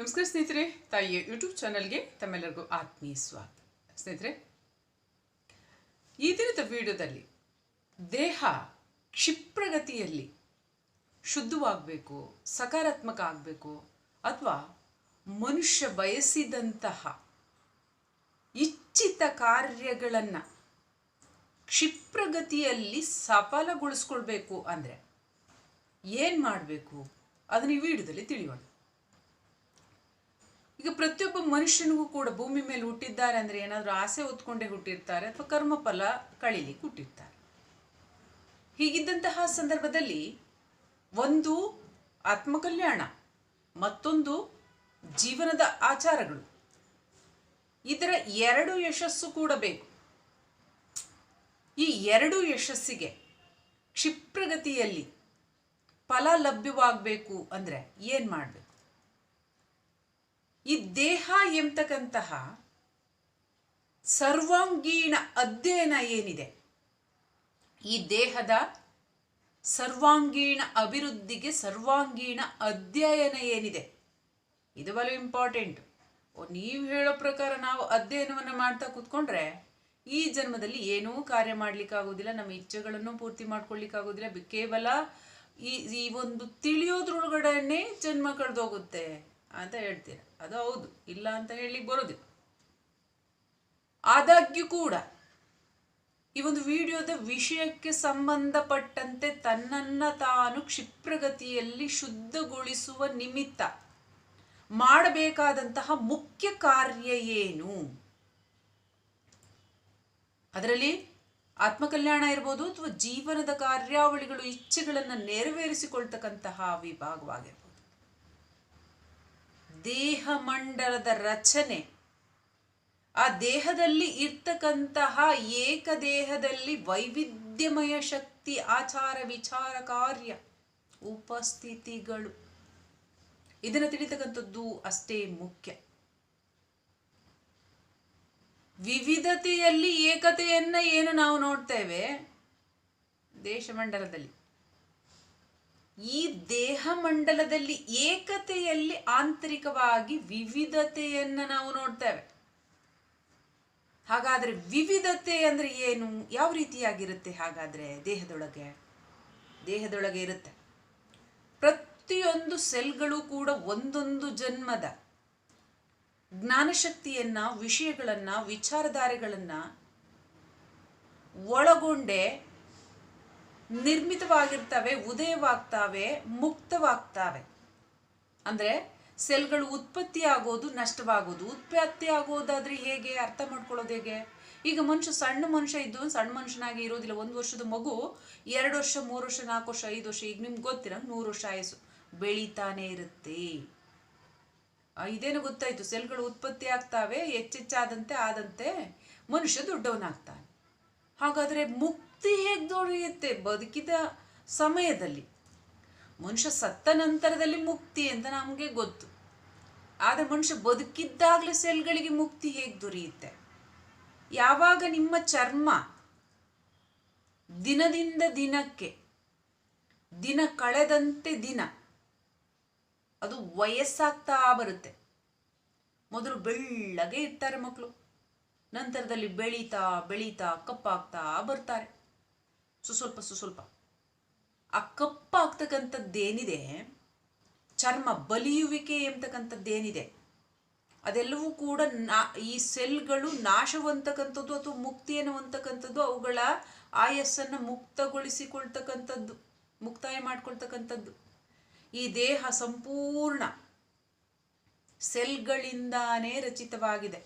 ನಮಸ್ಕಾರ ಸ್ನೇಹಿತರೆ, ತಾಯಿಯ ಯೂಟ್ಯೂಬ್ ಚಾನಲ್ಗೆ ತಮ್ಮೆಲ್ಲರಿಗೂ ಆತ್ಮೀಯ ಸ್ವಾಗತ. ಸ್ನೇಹಿತರೆ, ಈ ದಿನದ ವಿಡಿಯೋದಲ್ಲಿ ದೇಹ ಕ್ಷಿಪ್ರಗತಿಯಲ್ಲಿ ಶುದ್ಧವಾಗಬೇಕು, ಸಕಾರಾತ್ಮಕ ಆಗಬೇಕು ಅಥವಾ ಮನುಷ್ಯ ಬಯಸಿದಂತಹ ಇಚ್ಛಿತ ಕಾರ್ಯಗಳನ್ನು ಕ್ಷಿಪ್ರಗತಿಯಲ್ಲಿ ಸಫಲಗೊಳಿಸ್ಕೊಳ್ಬೇಕು ಅಂದರೆ ಏನು ಮಾಡಬೇಕು? ಅದನ್ನು ಈ ವಿಡಿಯೋದಲ್ಲಿ ತಿಳಿಯೋಣ. ಈಗ ಪ್ರತಿಯೊಬ್ಬ ಮನುಷ್ಯನಿಗೂ ಕೂಡ ಭೂಮಿ ಮೇಲೆ ಹುಟ್ಟಿದ್ದಾರೆ ಅಂದರೆ ಏನಾದರೂ ಆಸೆ ಹೊತ್ಕೊಂಡೇ ಹುಟ್ಟಿರ್ತಾರೆ ಅಥವಾ ಕರ್ಮಫಲ ಕಳಿಲಿಕ್ಕೆ ಹುಟ್ಟಿರ್ತಾರೆ. ಹೀಗಿದ್ದಂತಹ ಸಂದರ್ಭದಲ್ಲಿ ಒಂದು ಆತ್ಮಕಲ್ಯಾಣ, ಮತ್ತೊಂದು ಜೀವನದ ಆಚಾರಗಳು. ಇದರ ಎರಡು ಯಶಸ್ಸು ಕೂಡ ಬೇಕು. ಈ ಎರಡು ಯಶಸ್ಸಿಗೆ ಕ್ಷಿಪ್ರಗತಿಯಲ್ಲಿ ಫಲ ಲಭ್ಯವಾಗಬೇಕು ಅಂದರೆ ಏನು ಮಾಡಬೇಕು? ಈ ದೇಹ ಎಂಬತಕ್ಕಂತಹ ಸರ್ವಾಂಗೀಣ ಅಧ್ಯಯನ ಏನಿದೆ? ಈ ದೇಹದ ಸರ್ವಾಂಗೀಣ ಅಭಿವೃದ್ಧಿಗೆ ಸರ್ವಾಂಗೀಣ ಅಧ್ಯಯನ ಏನಿದೆ? ಇದು ಬಲು ಇಂಪಾರ್ಟೆಂಟ್ ನೀವು ಹೇಳೋ ಪ್ರಕಾರ ನಾವು ಅಧ್ಯಯನವನ್ನು ಮಾಡ್ತಾ ಕೂತ್ಕೊಂಡ್ರೆ ಈ ಜನ್ಮದಲ್ಲಿ ಏನೂ ಕಾರ್ಯ ಮಾಡ್ಲಿಕ್ಕಾಗೋದಿಲ್ಲ ನಮ್ಮ ಇಚ್ಛೆಗಳನ್ನು ಪೂರ್ತಿ ಮಾಡ್ಕೊಳ್ಳಿಕ್ಕಾಗೋದಿಲ್ಲ ಆಗೋದಿಲ್ಲ ಕೇವಲ ಈ ಈ ಒಂದು ತಿಳಿಯೋದ್ರೊಳಗಡೆನೇ ಜನ್ಮ ಕಳೆದೋಗುತ್ತೆ. ಅಂತ ಹೇಳ್ತೀರ. ಅದು ಹೌದು. ಇಲ್ಲ ಅಂತ ಹೇಳಲಿಕ್ಕೆ ಬರೋದಿಲ್ಲ. ಆದಾಗ್ಯೂ ಕೂಡ ಈ ಒಂದು ವಿಡಿಯೋದ ವಿಷಯಕ್ಕೆ ಸಂಬಂಧಪಟ್ಟಂತೆ ತನ್ನನ್ನ ತಾನು ಕ್ಷಿಪ್ರಗತಿಯಲ್ಲಿ ಶುದ್ಧಗೊಳಿಸುವ ನಿಮಿತ್ತ ಮಾಡಬೇಕಾದಂತಹ ಮುಖ್ಯ ಕಾರ್ಯ ಏನು? ಅದರಲ್ಲಿ ಆತ್ಮಕಲ್ಯಾಣ ಇರ್ಬೋದು ಅಥವಾ ಜೀವನದ ಕಾರ್ಯಾವಳಿಗಳು, ಇಚ್ಛೆಗಳನ್ನು ನೆರವೇರಿಸಿಕೊಳ್ತಕ್ಕಂತಹ ವಿಭಾಗವಾಗಿರ್ಬೋದು. ದೇಹ ಮಂಡಲದ ರಚನೆ. ಆ ದೇಹದಲ್ಲಿ ಇರ್ತಕ್ಕಂತಹ ಏಕದೇಹದಲ್ಲಿ ವೈವಿಧ್ಯಮಯ ಶಕ್ತಿ, ಆಚಾರ, ವಿಚಾರ, ಕಾರ್ಯ, ಉಪಸ್ಥಿತಿಗಳು. ಇದನ್ನು ತಿಳಿತಕ್ಕಂಥದ್ದು ಅಷ್ಟೇ ಮುಖ್ಯ. ವಿವಿಧತೆಯಲ್ಲಿ ಏಕತೆಯನ್ನ ಏನು ನಾವು ನೋಡ್ತೇವೆ? ದೇಶಮಂಡಲದಲ್ಲಿ. ಈ ದೇಹ ಮಂಡಲದಲ್ಲಿ ಏಕತೆಯಲ್ಲಿ ಆಂತರಿಕವಾಗಿ ವಿವಿಧತೆಯನ್ನು ನಾವು ನೋಡ್ತೇವೆ. ಹಾಗಾದ್ರೆ ವಿವಿಧತೆ ಅಂದ್ರೆ ಏನು? ಯಾವ ರೀತಿಯಾಗಿರುತ್ತೆ? ಹಾಗಾದ್ರೆ ದೇಹದೊಳಗೆ? ದೇಹದೊಳಗೆ ಇರುತ್ತೆ. ಪ್ರತಿಯೊಂದು ಸೆಲ್ಗಳು ಕೂಡ ಒಂದೊಂದು ಜನ್ಮದ ಜ್ಞಾನಶಕ್ತಿಯನ್ನ, ವಿಷಯಗಳನ್ನ, ವಿಚಾರಧಾರೆಗಳನ್ನ ಒಳಗೊಂಡೇ ನಿರ್ಮಿತವಾಗಿರ್ತವೆ, ಉದಯವಾಗ್ತಾವೆ, ಮುಕ್ತವಾಗ್ತಾವೆ. ಅಂದರೆ ಸೆಲ್ಗಳು ಉತ್ಪತ್ತಿ ಆಗೋದು ನಷ್ಟವಾಗೋದು. ಉತ್ಪತ್ತಿ ಆಗೋದಾದ್ರೆ ಹೇಗೆ? ಅರ್ಥ ಮಾಡ್ಕೊಳ್ಳೋದು ಹೇಗೆ? ಈಗ ಮನುಷ್ಯ, ಸಣ್ಣ ಮನುಷ್ಯ ಇದ್ದು, ಸಣ್ಣ ಮನುಷ್ಯನಾಗಿ ಇರೋದಿಲ್ಲ. ಒಂದು ವರ್ಷದ ಮಗು, ಎರಡು ವರ್ಷ, ಮೂರು ವರ್ಷ, ನಾಲ್ಕು ವರ್ಷ, ಐದು ವರ್ಷ. ಈಗ ನಿಮ್ಗೆ ಗೊತ್ತಿರ ನೂರು ವರ್ಷ ಆಯಸ್ಸು. ಬೆಳೀತಾನೆ ಇರುತ್ತೆ. ಇದೇನು ಗೊತ್ತಾಯ್ತು. ಸೆಲ್ಗಳು ಉತ್ಪತ್ತಿ ಆಗ್ತಾವೆ ಹೆಚ್ಚೆಚ್ಚಾದಂತೆ ಆದಂತೆ ಮನುಷ್ಯ ದೊಡ್ಡವನಾಗ್ತಾನೆ. ಹಾಗಾದರೆ ಮುಕ್ತಿ ಹೇಗೆ ದೊರೆಯುತ್ತೆ ಬದುಕಿದ ಸಮಯದಲ್ಲಿ. ಮನುಷ್ಯ ಸತ್ತ ನಂತರದಲ್ಲಿ ಮುಕ್ತಿ ಅಂತ ನಮಗೆ ಗೊತ್ತು. ಆದರೆ ಮನುಷ್ಯ ಬದುಕಿದ್ದಾಗಲೇ ಸೆಲ್ಗಳಿಗೆ ಮುಕ್ತಿ ಹೇಗೆ ದೊರೆಯುತ್ತೆ ಯಾವಾಗ ನಿಮ್ಮ ಚರ್ಮ ದಿನದಿಂದ ದಿನಕ್ಕೆ, ದಿನ ಕಳೆದಂತೆ ದಿನ, ಅದು ವಯಸ್ಸಾಗ್ತಾ ಬರುತ್ತೆ. ಮೊದಲು ಬೆಳ್ಳಗೆ ಇರ್ತಾರೆ ಮಕ್ಕಳು ನಂತರದಲ್ಲಿ ಬೆಳೀತಾ ಬೆಳೀತಾ ಕಪ್ಪಾಗ್ತಾ ಬರ್ತಾರೆ. ಸುಸ್ವಲ್ಪ ಸುಸ್ವಲ್ಪ. ಆ ಕಪ್ಪಾಗ್ತಕ್ಕಂಥದ್ದೇನಿದೆ ಚರ್ಮ ಬಲಿಯುವಿಕೆ ಎಂಬತಕ್ಕಂಥದ್ದೇನಿದೆ, ಅದೆಲ್ಲವೂ ಕೂಡ ನಾ, ಈ ಸೆಲ್ಗಳು ನಾಶವಂತಕ್ಕಂಥದ್ದು ಅಥವಾ ಮುಕ್ತಿ ಅನ್ನುವಂತಕ್ಕಂಥದ್ದು ಅವುಗಳ ಆಯಸ್ಸನ್ನು ಮುಕ್ತಗೊಳಿಸಿಕೊಳ್ತಕ್ಕಂಥದ್ದು, ಮುಕ್ತಾಯ ಮಾಡ್ಕೊಳ್ತಕ್ಕಂಥದ್ದು. ಈ ದೇಹ ಸಂಪೂರ್ಣ ಸೆಲ್ಗಳಿಂದಾನೇ ರಚಿತವಾಗಿದೆ.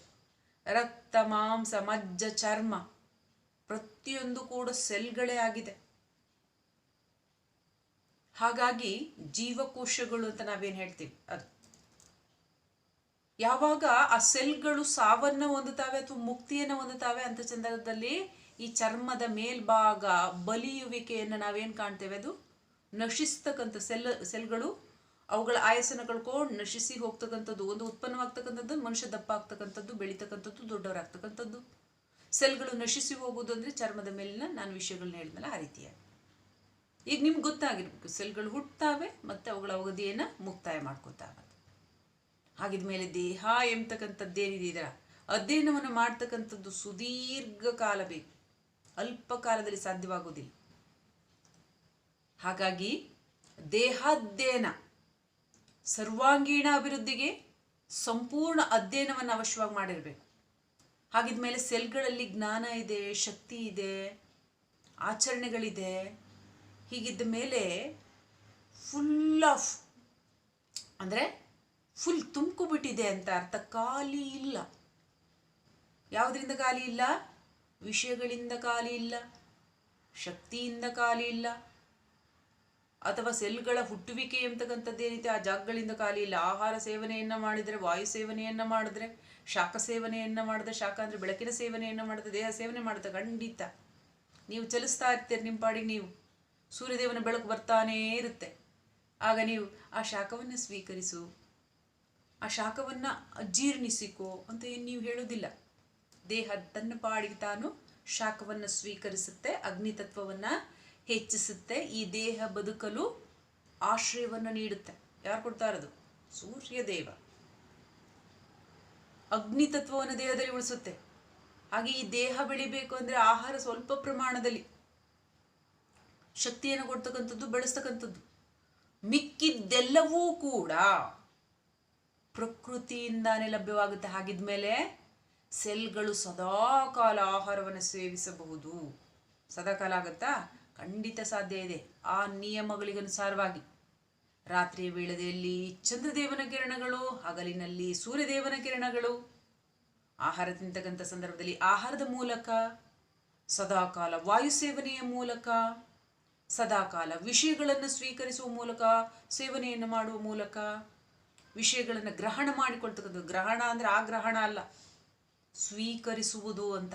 ರಕ್ತ, ಮಾಂಸ, ಮಜ್ಜ, ಚರ್ಮ. ಪ್ರತಿಯೊಂದು ಕೂಡ ಸೆಲ್ಗಳೇ ಆಗಿದೆ. ಹಾಗಾಗಿ ಜೀವಕೋಶಗಳು ಅಂತ ನಾವೇನು ಹೇಳ್ತೀವಿ? ಅದು. ಯಾವಾಗ ಆ ಸೆಲ್ಗಳು ಸಾವನ್ನ ಹೊಂದುತ್ತವೆ ಅಥವಾ ಮುಕ್ತಿಯನ್ನು ಹೊಂದುತ್ತವೆ ಅಂತ ಸಂದರ್ಭದಲ್ಲಿ ಈ ಚರ್ಮದ ಮೇಲ್ಭಾಗ ಬಲಿಯುವಿಕೆಯನ್ನು ನಾವೇನು ಕಾಣ್ತೇವೆ? ಅದು ನಶಿಸ್ತಕ್ಕಂಥ ಸೆಲ್, ಸೆಲ್ಗಳು ಅವುಗಳ ಆಯಸನ ಕಳ್ಕೊಂಡು ನಶಿಸಿ ಹೋಗ್ತಕ್ಕಂಥದ್ದು, ಒಂದು ಉತ್ಪನ್ನವಾಗ್ತಕ್ಕಂಥದ್ದು, ಮನುಷ್ಯ ದಪ್ಪ ಆಗ್ತಕ್ಕಂಥದ್ದು, ಬೆಳೀತಕ್ಕಂಥದ್ದು, ದೊಡ್ಡವರಾಗ್ತಕ್ಕಂಥದ್ದು. ಸೆಲ್ಗಳು ನಶಿಸಿ ಹೋಗುವುದು ಅಂದರೆ ಚರ್ಮದ ಮೇಲಿನ ನಾನು ವಿಷಯಗಳನ್ನ ಹೇಳಿದ್ನಲ್ಲ ಆ ರೀತಿಯಾಗಿ ಈಗ ನಿಮ್ಗೆ ಗೊತ್ತಾಗಿರ್ಬೇಕು, ಸೆಲ್ಗಳು ಹುಟ್ತಾವೆ ಮತ್ತು ಅವುಗಳ ಅವಧಿಯನ್ನು ಮುಕ್ತಾಯ ಮಾಡ್ಕೋತಾವೆ. ಹಾಗಿದ ಮೇಲೆ ದೇಹ ಎಂಬತಕ್ಕಂಥದ್ದೇನಿದೆ ಇದರ? ಅಧ್ಯಯನವನ್ನು ಮಾಡ್ತಕ್ಕಂಥದ್ದು ಸುದೀರ್ಘ ಕಾಲ ಬೇಕು. ಅಲ್ಪ ಕಾಲದಲ್ಲಿ ಸಾಧ್ಯವಾಗುವುದಿಲ್ಲ. ಹಾಗಾಗಿ ದೇಹಾಧ್ಯಯನ ಸರ್ವಾಂಗೀಣ ಅಭಿವೃದ್ಧಿಗೆ ಸಂಪೂರ್ಣ ಅಧ್ಯಯನವನ್ನು ಅವಶ್ಯವಾಗಿ ಮಾಡಿರಬೇಕು. ಹಾಗಿದ್ಮೇಲೆ ಸೆಲ್ಗಳಲ್ಲಿ ಜ್ಞಾನ ಇದೆ, ಶಕ್ತಿ ಇದೆ, ಆಚರಣೆಗಳಿದೆ. ಹೀಗಿದ್ದ ಮೇಲೆ ಫುಲ್ ಆಫ್ ಅಂದರೆ ಫುಲ್ ತುಂಬ್ಕೊಬಿಟ್ಟಿದೆ ಅಂತ ಅರ್ಥ. ಖಾಲಿ ಇಲ್ಲ. ಯಾವುದರಿಂದ ಖಾಲಿ ಇಲ್ಲ? ವಿಷಯಗಳಿಂದ ಖಾಲಿ ಇಲ್ಲ. ಶಕ್ತಿಯಿಂದ ಖಾಲಿ ಇಲ್ಲ. ಅಥವಾ ಸೆಲ್ಗಳ ಹುಟ್ಟುವಿಕೆ ಎಂಬತಕ್ಕಂಥದ್ದೇನಿದೆ ಆ ಜಾಗಗಳಿಂದ ಖಾಲಿ ಇಲ್ಲ. ಆಹಾರ ಸೇವನೆಯನ್ನು ಮಾಡಿದರೆ, ವಾಯು ಸೇವನೆಯನ್ನು ಮಾಡಿದ್ರೆ, ಶಾಖ ಸೇವನೆಯನ್ನು ಮಾಡಿದ್ರೆ, ಶಾಖ ಅಂದರೆ ಬೆಳಕಿನ ಸೇವನೆಯನ್ನು ಮಾಡಿದ್ರೆ, ದೇಹ ಸೇವನೆ ಮಾಡುತ್ತೆ ಖಂಡಿತ ನೀವು ಚಲಿಸ್ತಾ ಇರ್ತೀರಿ ನಿಮ್ಮ ಪಾಡಿಗೆ ನೀವು. ಸೂರ್ಯದೇವನ ಬೆಳಕು ಬರ್ತಾನೇ ಇರುತ್ತೆ. ಆಗ ನೀವು ಆ ಶಾಖವನ್ನು ಸ್ವೀಕರಿಸು. ಆ ಶಾಖವನ್ನು ಜೀರ್ಣಿಸಿಕೋ ಅಂತ ಏನು ನೀವು ಹೇಳೋದಿಲ್ಲ. ದೇಹ ತನ್ನ ಪಾಡಿಗೆ ತಾನು ಶಾಖವನ್ನು ಸ್ವೀಕರಿಸುತ್ತೆ, ಅಗ್ನಿತತ್ವವನ್ನು ಹೆಚ್ಚಿಸುತ್ತೆ, ಈ ದೇಹ ಬದುಕಲು ಆಶ್ರಯವನ್ನು ನೀಡುತ್ತೆ. ಯಾರು ಕೊಡ್ತಾ ಇರೋದು ಅಗ್ನಿ ತತ್ವವನ್ನು ದೇಹದಲ್ಲಿ ಉಳಿಸುತ್ತೆ. ಹಾಗೆ ಈ ದೇಹ ಬೆಳಿಬೇಕು ಅಂದರೆ ಆಹಾರ ಸ್ವಲ್ಪ ಪ್ರಮಾಣದಲ್ಲಿ. ಶಕ್ತಿಯನ್ನು ಕೊಡ್ತಕ್ಕಂಥದ್ದು, ಬೆಳೆಸ್ತಕ್ಕಂಥದ್ದು. ಮಿಕ್ಕಿದ್ದೆಲ್ಲವೂ ಕೂಡ ಪ್ರಕೃತಿಯಿಂದಾನೇ ಲಭ್ಯವಾಗುತ್ತೆ ಹಾಗಿದ್ಮೇಲೆ ಸೆಲ್ಗಳು ಸದಾಕಾಲ ಆಹಾರವನ್ನು ಸೇವಿಸಬಹುದು. ಸದಾಕಾಲ ಆಗುತ್ತಾ? ಖಂಡಿತ ಸಾಧ್ಯ ಇದೆ. ಆ ನಿಯಮಗಳಿಗನುಸಾರವಾಗಿ. ರಾತ್ರಿಯ ವೇಳೆಯಲ್ಲಿ ಚಂದ್ರದೇವನ ಕಿರಣಗಳು, ಹಗಲಿನಲ್ಲಿ ಸೂರ್ಯದೇವನ ಕಿರಣಗಳು ಆಹಾರ ತಿಂತಕ್ಕಂಥ ಸಂದರ್ಭದಲ್ಲಿ ಆಹಾರದ ಮೂಲಕ, ಸದಾಕಾಲ ವಾಯು ಸೇವನೆಯ ಮೂಲಕ, ಸದಾಕಾಲ ವಿಷಯಗಳನ್ನು ಸ್ವೀಕರಿಸುವ ಮೂಲಕ, ಸೇವನೆಯನ್ನು ಮಾಡುವ ಮೂಲಕ, ವಿಷಯಗಳನ್ನು ಗ್ರಹಣ ಮಾಡಿಕೊಳ್ತಕ್ಕಂಥದ್ದು. ಗ್ರಹಣ ಅಂದರೆ ಆ ಗ್ರಹಣ ಅಲ್ಲ, ಸ್ವೀಕರಿಸುವುದು ಅಂತ.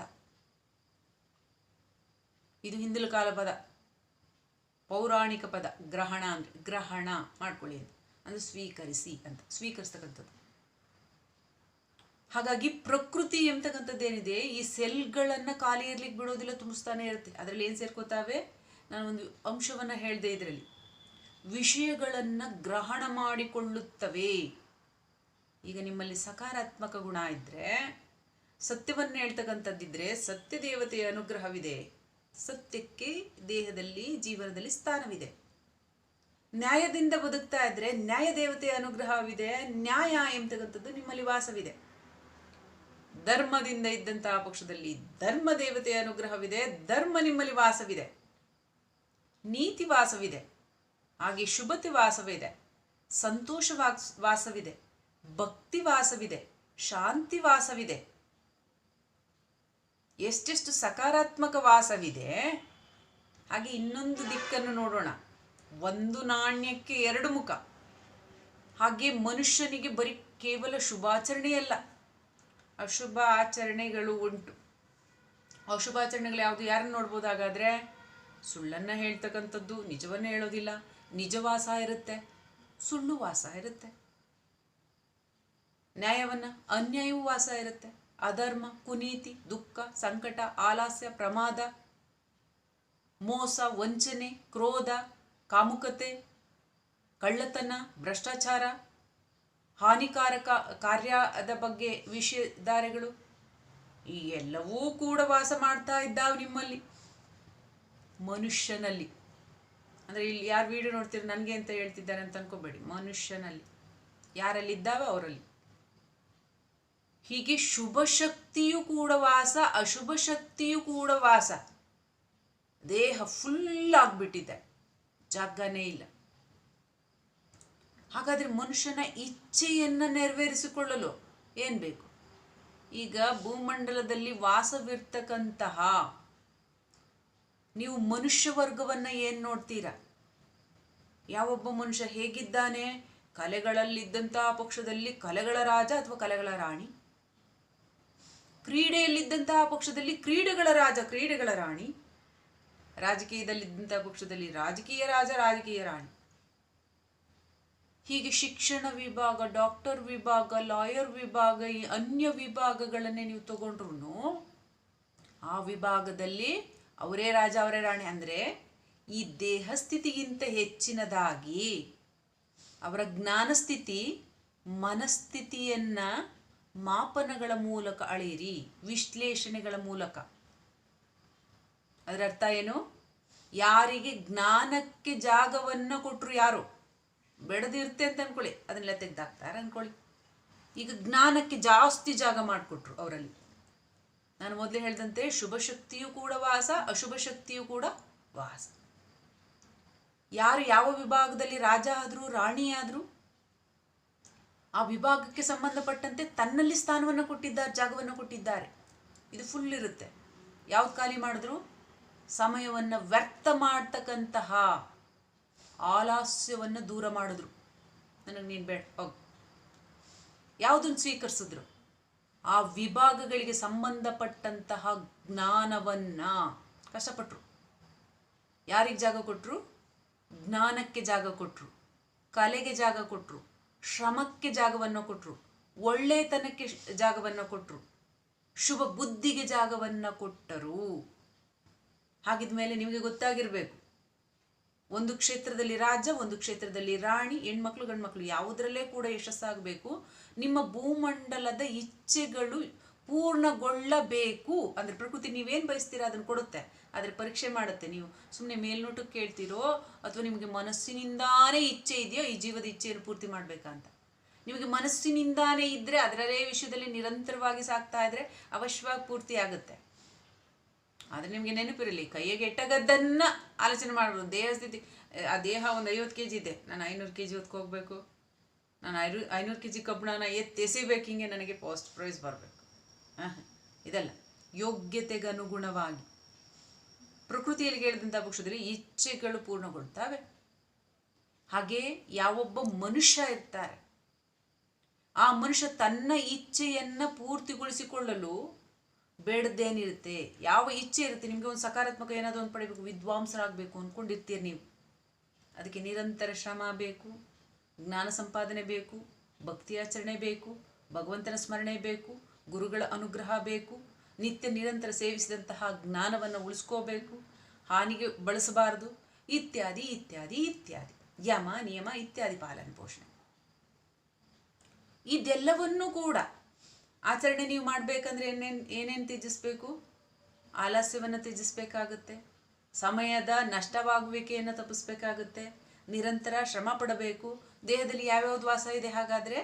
ಇದು ಹಿಂದಿನ ಕಾಲ ಪದ ಪೌರಾಣಿಕ ಪದ ಗ್ರಹಣ ಅಂದರೆ ಗ್ರಹಣ ಮಾಡ್ಕೊಳ್ಳಿ ಅಂತ. ಅಂದರೆ ಸ್ವೀಕರಿಸಿ ಅಂತ, ಸ್ವೀಕರಿಸ್ತಕ್ಕಂಥದ್ದು. ಹಾಗಾಗಿ ಪ್ರಕೃತಿ ಎಂಬತಕ್ಕಂಥದ್ದೇನಿದೆ, ಈ ಸೆಲ್ಗಳನ್ನು ಖಾಲಿ ಇರ್ಲಿಕ್ಕೆ ಬಿಡೋದಿಲ್ಲ, ತುಂಬಿಸ್ತಾನೆ ಇರುತ್ತೆ. ಅದರಲ್ಲಿ ಏನು ಸೇರ್ಕೋತಾವೆ? ನಾನು ಒಂದು ಅಂಶವನ್ನು ಹೇಳಿದೆ ಇದರಲ್ಲಿ. ವಿಷಯಗಳನ್ನು ಗ್ರಹಣ ಮಾಡಿಕೊಳ್ಳುತ್ತವೆ. ಈಗ ನಿಮ್ಮಲ್ಲಿ ಸಕಾರಾತ್ಮಕ ಗುಣ ಇದ್ದರೆ ಸತ್ಯವನ್ನು ಹೇಳ್ತಕ್ಕಂಥದ್ದಿದ್ರೆ ಸತ್ಯ ದೇವತೆಯ ಅನುಗ್ರಹವಿದೆ. ಸತ್ಯಕ್ಕೆ ದೇಹದಲ್ಲಿ ಜೀವನದಲ್ಲಿ ಸ್ಥಾನವಿದೆ. ನ್ಯಾಯದಿಂದ ಬದುಕ್ತಾ ಇದ್ರೆ ನ್ಯಾಯ ದೇವತೆಯ ಅನುಗ್ರಹವಿದೆ, ನ್ಯಾಯ ಎಂಬತಕ್ಕಂಥದ್ದು ನಿಮ್ಮಲ್ಲಿ ವಾಸವಿದೆ. ಧರ್ಮದಿಂದ ಇದ್ದಂತಹ ಪಕ್ಷದಲ್ಲಿ ಧರ್ಮ ದೇವತೆಯ ಅನುಗ್ರಹವಿದೆ, ಧರ್ಮ ನಿಮ್ಮಲ್ಲಿ ವಾಸವಿದೆ. ನೀತಿ ವಾಸವಿದೆ, ಹಾಗೆ ಶುಭತೆ ವಾಸವಿದೆ, ಸಂತೋಷ ವಾಸವಿದೆ, ಭಕ್ತಿ ವಾಸವಿದೆ, ಶಾಂತಿ ವಾಸವಿದೆ. ಎಷ್ಟೆಷ್ಟು ಸಕಾರಾತ್ಮಕ ವಾಸವಿದೆ. ಹಾಗೆ ಇನ್ನೊಂದು ದಿಕ್ಕನ್ನು ನೋಡೋಣ. ಒಂದು ನಾಣ್ಯಕ್ಕೆ ಎರಡು ಮುಖ. ಹಾಗೆ ಮನುಷ್ಯನಿಗೆ ಬರೀ ಕೇವಲ ಶುಭಾಚರಣೆಯಲ್ಲ ಅಶುಭ ಆಚರಣೆಗಳು ಉಂಟು. ಅಶುಭಾಚರಣೆಗಳು ಯಾವುದು? ಯಾರನ್ನು ನೋಡ್ಬೋದು ಹಾಗಾದರೆ ಸುಳ್ಳನ್ನು ಹೇಳ್ತಕ್ಕಂಥದ್ದು ನಿಜವನ್ನು ಹೇಳೋದಿಲ್ಲ. ನಿಜವಾಸ ಇರುತ್ತೆ. ಸುಳ್ಳು ವಾಸ ಇರುತ್ತೆ. ನ್ಯಾಯವನ್ನು, ಅನ್ಯಾಯವೂ ವಾಸ ಇರುತ್ತೆ. ಅಧರ್ಮ, ಕುನೀತಿ, ದುಃಖ, ಸಂಕಟ, ಆಲಾಸ್ಯ, ಪ್ರಮಾದ, ಮೋಸ, ವಂಚನೆ, ಕ್ರೋಧ, ಕಾಮುಕತೆ, ಕಳ್ಳತನ, ಭ್ರಷ್ಟಾಚಾರ, ಹಾನಿಕಾರಕ ಕಾರ್ಯದ ಬಗ್ಗೆ ವಿಷಯಧಾರೆಗಳು, ಈ ಎಲ್ಲವೂ ಕೂಡ ವಾಸ ಮಾಡ್ತಾ ಇದ್ದಾವೆ ನಿಮ್ಮಲ್ಲಿ. ಮನುಷ್ಯನಲ್ಲಿ. ಅಂದರೆ ಇಲ್ಲಿ ಯಾರು ವಿಡಿಯೋ ನೋಡ್ತೀರಿ? ನನಗೆ ಅಂತ ಹೇಳ್ತಿದ್ದಾರೆ ಅಂತ ಅನ್ಕೋಬೇಡಿ. ಮನುಷ್ಯನಲ್ಲಿ. ಯಾರಲ್ಲಿ ಇದ್ದಾವೆ ಅವರಲ್ಲಿ. ಹೀಗೆ ಶುಭ ಶಕ್ತಿಯೂ ಕೂಡ ವಾಸ, ಅಶುಭ ಶಕ್ತಿಯೂ ಕೂಡ ವಾಸ. ದೇಹ ಫುಲ್ ಆಗಿಬಿಟ್ಟಿದೆ. ಜಾಗನೇ ಇಲ್ಲ. ಹಾಗಾದ್ರೆ ಮನುಷ್ಯನ ಇಚ್ಛೆಯನ್ನು ನೆರವೇರಿಸಿಕೊಳ್ಳಲು ಏನು ಬೇಕು? ಈಗ ಭೂಮಂಡಲದಲ್ಲಿ ವಾಸವಿರ್ತಕ್ಕಂತಹ ನೀವು ಮನುಷ್ಯ ವರ್ಗವನ್ನು ಏನು ನೋಡ್ತೀರಾ? ಯಾವೊಬ್ಬ ಮನುಷ್ಯ ಹೇಗಿದ್ದಾನೆ? ಕಲೆಗಳಲ್ಲಿದ್ದಂತಹ ಪಕ್ಷದಲ್ಲಿ ಕಲೆಗಳ ರಾಜ ಅಥವಾ ಕಲೆಗಳ ರಾಣಿ? ಕ್ರೀಡೆಯಲ್ಲಿದ್ದಂತಹ ಪಕ್ಷದಲ್ಲಿ ಕ್ರೀಡೆಗಳ ರಾಜ, ಕ್ರೀಡೆಗಳ ರಾಣಿ. ರಾಜಕೀಯದಲ್ಲಿದ್ದಂತಹ ಪಕ್ಷದಲ್ಲಿ ರಾಜಕೀಯ ರಾಜ, ರಾಜಕೀಯ ರಾಣಿ. ಹೀಗೆ ಶಿಕ್ಷಣ ವಿಭಾಗ ಡಾಕ್ಟರ್ ವಿಭಾಗ ಲಾಯರ್ ವಿಭಾಗ, ಈ ಅನ್ಯ ವಿಭಾಗಗಳನ್ನೇ ನೀವು ತಗೊಂಡ್ರು ಆ ವಿಭಾಗದಲ್ಲಿ ಅವರೇ ರಾಜ, ಅವರೇ ರಾಣಿ ಅಂದರೆ ಈ ದೇಹ ಸ್ಥಿತಿಗಿಂತ ಹೆಚ್ಚಿನದಾಗಿ ಅವರ ಜ್ಞಾನ ಸ್ಥಿತಿ, ಮನಸ್ಥಿತಿಯನ್ನ ಮಾಪನಗಳ ಮೂಲಕ ಅಳೆಯಿರಿ, ವಿಶ್ಲೇಷಣೆಗಳ ಮೂಲಕ. ಅದರ ಅರ್ಥ ಏನು? ಯಾರಿಗೆ ಜ್ಞಾನಕ್ಕೆ ಜಾಗವನ್ನು ಕೊಟ್ಟರು ಯಾರು? ಬೆಳೆದಿರುತ್ತೆ ಅಂತ ಅನ್ಕೊಳ್ಳಿ, ಅದನ್ನೆಲ್ಲ ತೆಗೆದಾಕ್ತಾರೆ ಅನ್ಕೊಳ್ಳಿ. ಈಗ ಜ್ಞಾನಕ್ಕೆ ಜಾಸ್ತಿ ಜಾಗ ಮಾಡಿಕೊಟ್ರು ಅವರಲ್ಲಿ. ನಾನು ಮೊದಲೇ ಹೇಳಿದಂತೆ ಶುಭ ಶಕ್ತಿಯೂ ಕೂಡ ವಾಸ, ಅಶುಭ ಶಕ್ತಿಯೂ ಕೂಡ ವಾಸ. ಯಾರು ಯಾವ ವಿಭಾಗದಲ್ಲಿ ರಾಜ ಆದರೂ, ರಾಣಿ ಆದರೂ ವಿಭಾಗಕ್ಕೆ ಸಂಬಂಧಪಟ್ಟಂತೆ ತನ್ನಲ್ಲಿ ಸ್ಥಾನವನ್ನು ಕೊಟ್ಟಿದ್ದಾರೆ ಜಾಗವನ್ನು ಕೊಟ್ಟಿದ್ದಾರೆ. ಇದು ಫುಲ್ ಇರುತ್ತೆ. ಯಾವ್ದು ಖಾಲಿ ಮಾಡಿದ್ರು? ಸಮಯವನ್ನು ವ್ಯರ್ಥ ಮಾಡ್ತಕ್ಕಂತಹ ಆಲಾಸ್ಯವನ್ನು ದೂರ ಮಾಡಿದ್ರು. ನನಗೆ ನೀನು ಬೇಡ ಹೋಗಿ. ಯಾವುದನ್ನು ಸ್ವೀಕರಿಸಿದ್ರು? ಆ ವಿಭಾಗಗಳಿಗೆ ಸಂಬಂಧಪಟ್ಟಂತಹ ಜ್ಞಾನವನ್ನ ಕಷ್ಟಪಟ್ಟರು ಯಾರಿಗೆ ಜಾಗ ಕೊಟ್ಟರು ಜ್ಞಾನಕ್ಕೆ ಜಾಗ ಕೊಟ್ಟರು ಕಲೆಗೆ ಜಾಗ ಕೊಟ್ಟರು ಶ್ರಮಕ್ಕೆ ಜಾಗವನ್ನು ಕೊಟ್ಟರು ಒಳ್ಳೆತನಕ್ಕೆ ಜಾಗವನ್ನು ಕೊಟ್ಟರು ಶುಭ ಬುದ್ಧಿಗೆ ಜಾಗವನ್ನು ಕೊಟ್ಟರು. ಹಾಗಿದ ಮೇಲೆ ನಿಮಗೆ ಗೊತ್ತಾಗಿರಬೇಕು, ಒಂದು ಕ್ಷೇತ್ರದಲ್ಲಿ ರಾಜ, ಒಂದು ಕ್ಷೇತ್ರದಲ್ಲಿ ರಾಣಿ, ಹೆಣ್ಮಕ್ಳು, ಗಂಡ್ಮಕ್ಳು ಯಾವುದರಲ್ಲೇ ಕೂಡ ಯಶಸ್ಸಾಗಬೇಕು. ನಿಮ್ಮ ಭೂಮಂಡಲದ ಇಚ್ಛೆಗಳು ಪೂರ್ಣಗೊಳ್ಳಬೇಕು. ಅಂದರೆ ಪ್ರಕೃತಿ ನೀವೇನು ಬಯಸ್ತೀರಾ ಅದನ್ನು ಕೊಡುತ್ತೆ? ಆದರೆ ಪರೀಕ್ಷೆ ಮಾಡುತ್ತೆ. ನೀವು ಸುಮ್ಮನೆ ಮೇಲ್ನೋಟಕ್ಕೆ ಕೇಳ್ತೀರೋ ಅಥವಾ ನಿಮಗೆ ಮನಸ್ಸಿನಿಂದಾನೇ ಇಚ್ಛೆ ಇದೆಯೋ ಈ ಜೀವದ ಇಚ್ಛೆಯನ್ನು ಪೂರ್ತಿ ಮಾಡಬೇಕಂತ ನಿಮಗೆ ಮನಸ್ಸಿನಿಂದಾನೇ ಇದ್ದರೆ ಅದರಲ್ಲೇ ವಿಷಯದಲ್ಲಿ ನಿರಂತರವಾಗಿ ಸಾಕ್ತಾ ಇದ್ರೆ ಅವಶ್ಯವಾಗಿ ಪೂರ್ತಿ ಆಗುತ್ತೆ. ಆದರೆ ನಿಮಗೆ ನೆನಪಿರಲಿ ಕೈಗೆ ಗೆಟ್ಟಗದ್ದನ್ನು ಆಲೋಚನೆ ಮಾಡ್ಬೋದು. ದೇಹ ಸ್ಥಿತಿ, ಆ ದೇಹ ಒಂದು ಐವತ್ತು ಕೆ ಜಿ ಇದೆ. ನಾನು ಐನೂರು ಕೆ ಜಿ ಹೋಗ್ಬೇಕು. ನಾನು ಐರು, ಐನೂರು ಕೆ ಜಿ ಕಬ್ಬಣನ ಎತ್ತಿ ಎಸಿಬೇಕು, ಹಿಂಗೆ ನನಗೆ ಫಸ್ಟ್ ಪ್ರೈಸ್ ಬರಬೇಕು. ಇದಲ್ಲ. ಯೋಗ್ಯತೆಗೆ ಅನುಗುಣವಾಗಿ ಪ್ರಕೃತಿಯಲ್ಲಿ ಹೇಳಿದಂಥ ಪಕ್ಷದಲ್ಲಿ ಇಚ್ಛೆಗಳು ಪೂರ್ಣಗೊಳ್ತವೆ ಹಾಗೆ ಯಾವೊಬ್ಬ ಮನುಷ್ಯ ಇರ್ತಾರೆ. ಆ ಮನುಷ್ಯ ತನ್ನ ಇಚ್ಛೆಯನ್ನು ಪೂರ್ತಿಗೊಳಿಸಿಕೊಳ್ಳಲು ಬೇಡದೇನಿರುತ್ತೆ. ಯಾವ ಇಚ್ಛೆ ಇರುತ್ತೆ? ನಿಮಗೆ ಒಂದು ಸಕಾರಾತ್ಮಕ ಏನಾದರೂ ಒಂದು ಪಡಿಬೇಕು, ವಿದ್ವಾಂಸರಾಗಬೇಕು ಅಂದ್ಕೊಂಡಿರ್ತೀರಿ ನೀವು. ಅದಕ್ಕೆ ನಿರಂತರ ಶ್ರಮ ಬೇಕು, ಜ್ಞಾನ ಸಂಪಾದನೆ ಬೇಕು, ಭಕ್ತಿ ಆಚರಣೆ ಬೇಕು, ಭಗವಂತನ ಸ್ಮರಣೆ ಬೇಕು, ಗುರುಗಳ ಅನುಗ್ರಹ ಬೇಕು ನಿತ್ಯ ನಿರಂತರ ಸೇವಿಸಿದಂತಹ ಜ್ಞಾನವನ್ನು ಉಳಿಸ್ಕೋಬೇಕು, ಹಾನಿಗೆ ಬಳಸಬಾರದು, ಇತ್ಯಾದಿ ಇತ್ಯಾದಿ ಇತ್ಯಾದಿ, ಯಮ, ನಿಯಮ, ಇತ್ಯಾದಿ ಪಾಲನೆ ಪೋಷಣೆ. ಇದೆಲ್ಲವನ್ನೂ ಕೂಡ ಆಚರಣೆ ನೀವು ಮಾಡಬೇಕಂದ್ರೆ ಏನೇನು ಏನೇನು ತ್ಯಜಿಸ್ಬೇಕು? ಆಲಸ್ಯವನ್ನು ತ್ಯಜಿಸ್ಬೇಕಾಗುತ್ತೆ, ಸಮಯದ ನಷ್ಟವಾಗುವಿಕೆಯನ್ನು ತಪ್ಪಿಸ್ಬೇಕಾಗುತ್ತೆ, ನಿರಂತರ ಶ್ರಮ ಪಡಬೇಕು, ದೇಹದಲ್ಲಿ ಯಾವ್ಯಾವ್ದು ವಾಸ ಇದೆ ಹಾಗಾದರೆ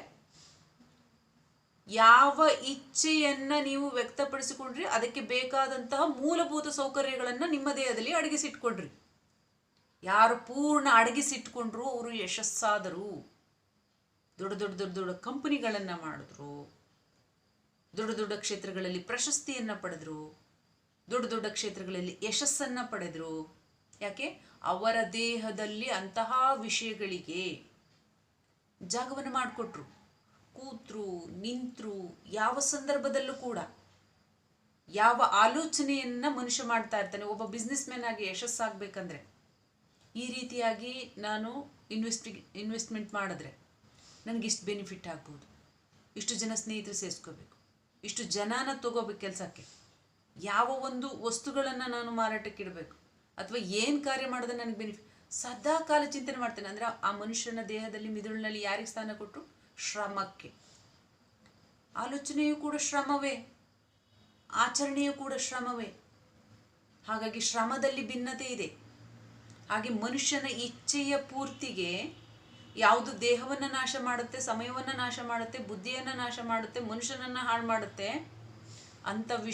ಯಾವ ಇಚ್ಛೆಯನ್ನ ನೀವು ವ್ಯಕ್ತಪಡಿಸಿಕೊಂಡ್ರಿ, ಅದಕ್ಕೆ ಬೇಕಾದಂತಹ ಮೂಲಭೂತ ಸೌಕರ್ಯಗಳನ್ನು ನಿಮ್ಮ ದೇಹದಲ್ಲಿ ಅಡಗಿಸಿಟ್ಕೊಂಡ್ರಿ. ಯಾರು ಪೂರ್ಣ ಅಡಗಿಸಿಟ್ಕೊಂಡ್ರು, ಅವರು ಯಶಸ್ಸಾದರು. ದೊಡ್ಡ ದೊಡ್ಡ ದೊಡ್ಡ ದೊಡ್ಡ ಕಂಪನಿಗಳನ್ನು ಮಾಡಿದ್ರು. ದೊಡ್ಡ ದೊಡ್ಡ ಕ್ಷೇತ್ರಗಳಲ್ಲಿ ಪ್ರಶಸ್ತಿಯನ್ನು ಪಡೆದ್ರು. ದೊಡ್ಡ ದೊಡ್ಡ ಕ್ಷೇತ್ರಗಳಲ್ಲಿ ಯಶಸ್ಸನ್ನು ಪಡೆದರು. ಯಾಕೆ? ಅವರ ದೇಹದಲ್ಲಿ ಅಂತಹ ವಿಷಯಗಳಿಗೆ ಜಾಗವನ್ನು ಮಾಡಿಕೊಟ್ರು. ಕೂತ್ರು, ನಿಂತರು, ಯಾವ ಸಂದರ್ಭದಲ್ಲೂ ಕೂಡ ಯಾವ ಆಲೋಚನೆಯನ್ನ ಮನುಷ್ಯ ಮಾಡ್ತಾ ಇರ್ತಾನೆ, ಒಬ್ಬ ಬಿಸ್ನೆಸ್ ಮ್ಯಾನ್ ಆಗಿ ಯಶಸ್ಸಾಗಬೇಕಂದ್ರೆ ಈ ರೀತಿಯಾಗಿ ನಾನು ಇನ್ವೆಸ್ಟಿ ಇನ್ವೆಸ್ಟ್ಮೆಂಟ್ ಮಾಡಿದ್ರೆ ನನಗೆ ಇಷ್ಟು ಬೆನಿಫಿಟ್ ಆಗ್ಬೋದು. ಇಷ್ಟು ಜನ ಸ್ನೇಹಿತರು ಸೇರಿಸ್ಕೋಬೇಕು. ಇಷ್ಟು ಜನನ ತಗೋಬೇಕು ಕೆಲಸಕ್ಕೆ. ಯಾವ ಒಂದು ವಸ್ತುಗಳನ್ನು ನಾನು ಮಾರಾಟಕ್ಕೆ ಇಡಬೇಕು. ಅಥವಾ ಏನು ಕಾರ್ಯ ಮಾಡಿದ್ರೆ ನನಗೆ ಬೆನಿಫಿಟ್ ಸದಾ ಕಾಲ ಚಿಂತನೆ ಮಾಡ್ತೇನೆ. ಅಂದರೆ ಆ ಮನುಷ್ಯನ ದೇಹದಲ್ಲಿ ಮಿದುಳಿನಲ್ಲಿ ಯಾರಿಗೆ ಸ್ಥಾನ ಕೊಟ್ಟರು ಶ್ರಮಕ್ಕೆ. ಆಲೋಚನೆಯೂ ಕೂಡ ಶ್ರಮವೇ. ಆಚರಣೆಯೂ ಕೂಡ ಶ್ರಮವೇ. ಹಾಗಾಗಿ ಶ್ರಮದಲ್ಲಿ ಭಿನ್ನತೆ ಇದೆ. ಹಾಗೆ ಮನುಷ್ಯನ ಇಚ್ಛೆಯ ಪೂರ್ತಿಗೆ ಯಾವುದು ದೇಹವನ್ನು ನಾಶ ಮಾಡುತ್ತೆ, ಸಮಯವನ್ನು ನಾಶ ಮಾಡುತ್ತೆ, ಬುದ್ಧಿಯನ್ನು ನಾಶ ಮಾಡುತ್ತೆ, ಮನುಷ್ಯನನ್ನು ಹಾಳು ಮಾಡುತ್ತೆ ಅಂಥ ವಿಷಯ